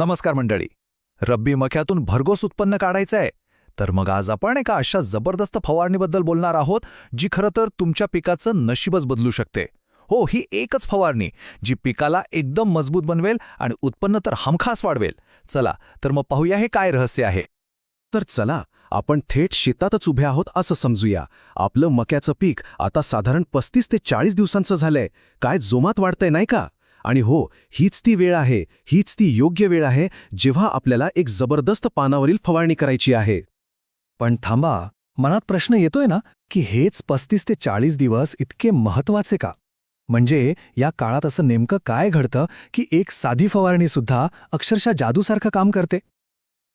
नमस्कार मंडळी. रब्बी मक्यातून भरघोस उत्पन्न काढायचं आहे तर मग आज आपण एका अशा जबरदस्त फवारणीबद्दल बोलणार आहोत जी खरं तर तुमच्या पिकाचं नशीबच बदलू शकते. हो ही एकच फवारणी जी पिकाला एकदम मजबूत बनवेल आणि उत्पन्न तर हमखास वाढवेल. चला तर मग पाहूया हे काय रहस्य आहे. तर चला आपण थेट शेतातच उभे आहोत असं समजूया. आपलं मक्याचं पीक आता साधारण पस्तीस ते चाळीस दिवसांचं झालंय. काय जोमात वाढतंय नाही का? आणि हो हीच ती वेळ आहे हीच ती योग्य वेळ आहे जेव्हा आपल्याला एक जबरदस्त पानावरील फवारणी करायची आहे. पण थांबा मनात प्रश्न येतोय ना की हेच पस्तीस ते चाळीस दिवस इतके महत्त्वाचे का? म्हणजे या काळात असं नेमकं काय घडतं की एक साधी फवारणीसुद्धा अक्षरशः जादूसारखं काम करते?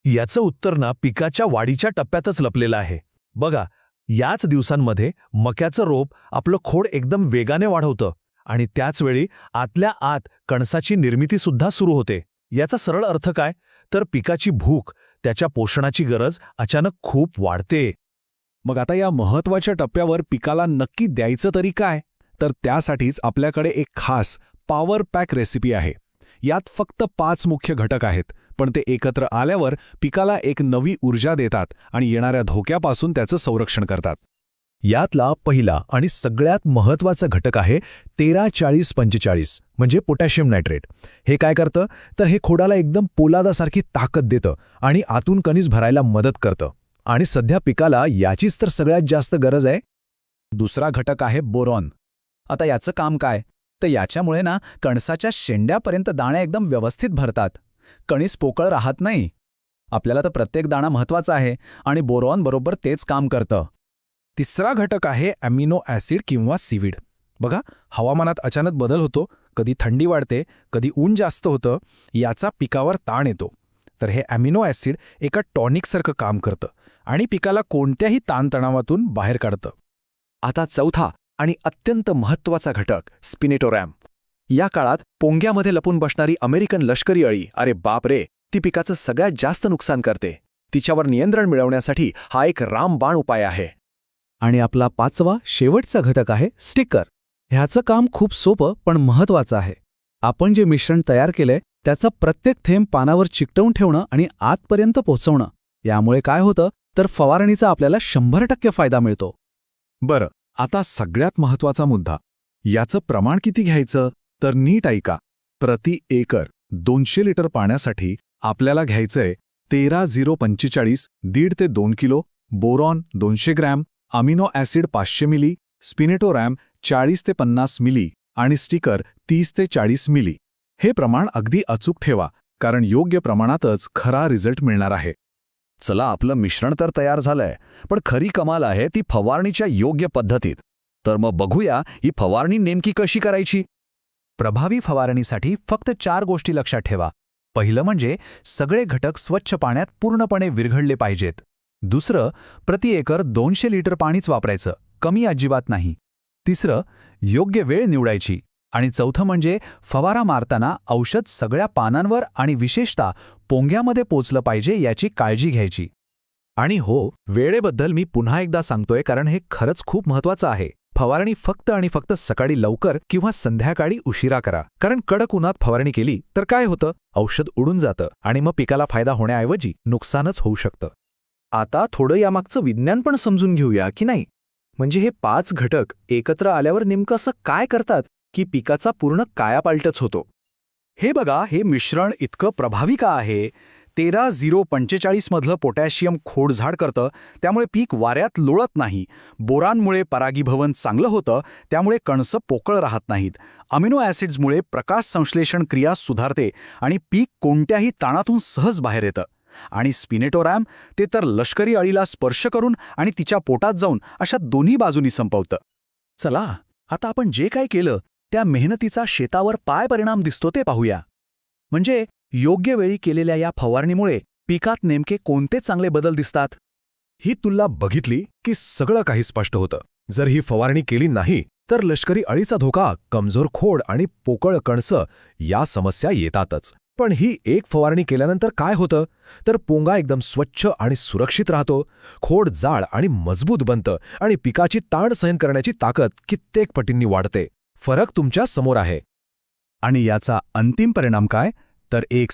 याचं उत्तर ना पिकाच्या वाढीच्या टप्प्यातच लपलेलं आहे. बघा याच दिवसांमध्ये मक्याचं रोप आपलं खोड एकदम वेगाने वाढवतं. आणि त्याचवेळी आतल्या आत कणसाची निर्मितीसुद्धा सुरू होते. याचा सरळ अर्थ काय? तर पिकाची भूक त्याच्या पोषणाची गरज अचानक खूप वाढते. मग आता या महत्त्वाच्या टप्प्यावर पिकाला नक्की द्यायचं तरी काय? तर त्यासाठीच आपल्याकडे एक खास पॉवर पॅक रेसिपी आहे. यात फक्त पाच मुख्य घटक आहेत पण ते एकत्र आल्यावर पिकाला एक नवी ऊर्जा देतात आणि येणाऱ्या धोक्यापासून त्याचं संरक्षण करतात. यातला पहिला आणि सगळ्यात महत्त्वाचा घटक आहे तेरा चाळीस पंचेचाळीस म्हणजे पोटॅशियम नायट्रेट. हे काय करतं? तर हे खोडाला एकदम पोलादासारखी ताकद देतं आणि आतून कणीस भरायला मदत करतं. आणि सध्या पिकाला याचीच तर सगळ्यात जास्त गरज आहे. दुसरा घटक आहे बोरॉन. आता याचं काम काय? तर याच्यामुळे ना कणसाच्या शेंड्यापर्यंत दाणे एकदम व्यवस्थित भरतात. कणीस पोकळ राहत नाही. आपल्याला तर प्रत्येक दाणा महत्त्वाचा आहे आणि बोरॉन बरोबर तेच काम करतं. तिसरा घटक आहे अॅमिनो ॲसिड किंवा सीविड. बघा हवामानात अचानक बदल होतो कधी थंडी वाढते कधी ऊन जास्त होतं याचा पिकावर ताण येतो. तर हे ॲमिनो ॲसिड एका टॉनिकसारखं काम करतं आणि पिकाला कोणत्याही ताणतणावातून बाहेर काढतं. आता चौथा आणि अत्यंत महत्त्वाचा घटक स्पिनेटोरॅम. या काळात पोंग्यामध्ये लपून बसणारी अमेरिकन लष्करी अळी अरे बाप रे ती पिकाचं सगळ्यात जास्त नुकसान करते. तिच्यावर नियंत्रण मिळवण्यासाठी हा एक रामबाण उपाय आहे. आणि आपला पाचवा शेवटचा घटक आहे स्टिकर. ह्याचं काम खूप सोपं पण महत्वाचं आहे. आपण जे मिश्रण तयार केलंय त्याचा प्रत्येक थेंब पानावर चिकटवून ठेवणं आणि आतपर्यंत पोहोचवणं यामुळे काय होतं तर फवारणीचा आपल्याला शंभर टक्के फायदा मिळतो. बरं आता सगळ्यात महत्त्वाचा मुद्दा. याचं प्रमाण किती घ्यायचं तर नीट ऐका. प्रति एकर दोनशे लिटर पाण्यासाठी आपल्याला घ्यायचंय तेरा झिरो पंचेचाळीस दीड ते दोन किलो बोरॉन दोनशे ग्रॅम अमिनो ॲसिड पाचशे मिली स्पिनेटोरॅम चाळीस ते पन्नास मिली आणि स्टिकर तीस ते चाळीस मिली. हे प्रमाण अगदी अचूक ठेवा कारण योग्य प्रमाणातच खरा रिझल्ट मिळणार आहे. चला आपलं मिश्रण तर तयार झालंय पण खरी कमाल आहे ती फवारणीच्या योग्य पद्धतीत. तर मग बघूया ही फवारणी नेमकी कशी करायची? प्रभावी फवारणीसाठी फक्त चार गोष्टी लक्षात ठेवा. पहिलं म्हणजे सगळे घटक स्वच्छ पाण्यात पूर्णपणे विरघळले पाहिजेत. दुसरं प्रति एकर दोनशे लिटर पाणीच वापरायचं. कमी अजिबात नाही. तिसरं योग्य वेळ निवडायची. आणि चौथं म्हणजे फवारा मारताना औषध सगळ्या पानांवर आणि विशेषतः पोंग्यामध्ये पोचलं पाहिजे याची काळजी घ्यायची. आणि हो वेळेबद्दल मी पुन्हा एकदा सांगतोय कारण हे खरंच खूप महत्वाचं आहे. फवारणी फक्त आणि फक्त सकाळी लवकर किंवा संध्याकाळी उशिरा करा. कारण कडक उन्हात फवारणी केली तर काय होतं? औषध उडून जातं आणि मग पिकाला फायदा होण्याऐवजी नुकसानच होऊ शकतं. आता थोडं यामागचं विज्ञान पण समजून घेऊया की नाही? म्हणजे हे पाच घटक एकत्र आल्यावर नेमकं असं काय करतात की पिकाचा पूर्ण कायापालटच होतो? हे बघा हे मिश्रण इतकं प्रभावी का आहे? तेरा झिरो पंचेचाळीसमधलं पोटॅशियम खोडझाड करतं त्यामुळे पीक वाऱ्यात लोळत नाही. बोरांमुळे परागीभवन चांगलं होतं त्यामुळे कणसं पोकळ राहत नाहीत. अमिनो ॲसिड्समुळे प्रकाश संश्लेषण क्रिया सुधारते आणि पीक कोणत्याही ताणातून सहज बाहेर येतं. आणि स्पिनेटोरॅम ते तर लष्करी अळीला स्पर्श करून आणि तिच्या पोटात जाऊन अशा दोन्ही बाजूनी संपवतं. चला आता आपण जे काय केलं त्या मेहनतीचा शेतावर काय परिणाम दिसतो ते पाहूया. म्हणजे योग्य वेळी केलेल्या या फवारणीमुळे पिकात नेमके कोणते चांगले बदल दिसतात? ही तुला बघितली की सगळं काही स्पष्ट होतं. जर ही फवारणी केली नाही तर लष्करी अळीचा धोका कमजोर खोड आणि पोकळ कणसं या समस्या येतातच. पण ही एक फवारणी केल्यानंतर काय होतं? तर पोंगा एकदम स्वच्छ आणि सुरक्षित राहतो खोड जाळ आणि मजबूत बनतं आणि पिकाची ताण सहन करण्याची ताकद कित्येक पटींनी वाढते. फरक तुमच्यासमोर आहे. आणि याचा अंतिम परिणाम काय? तर एक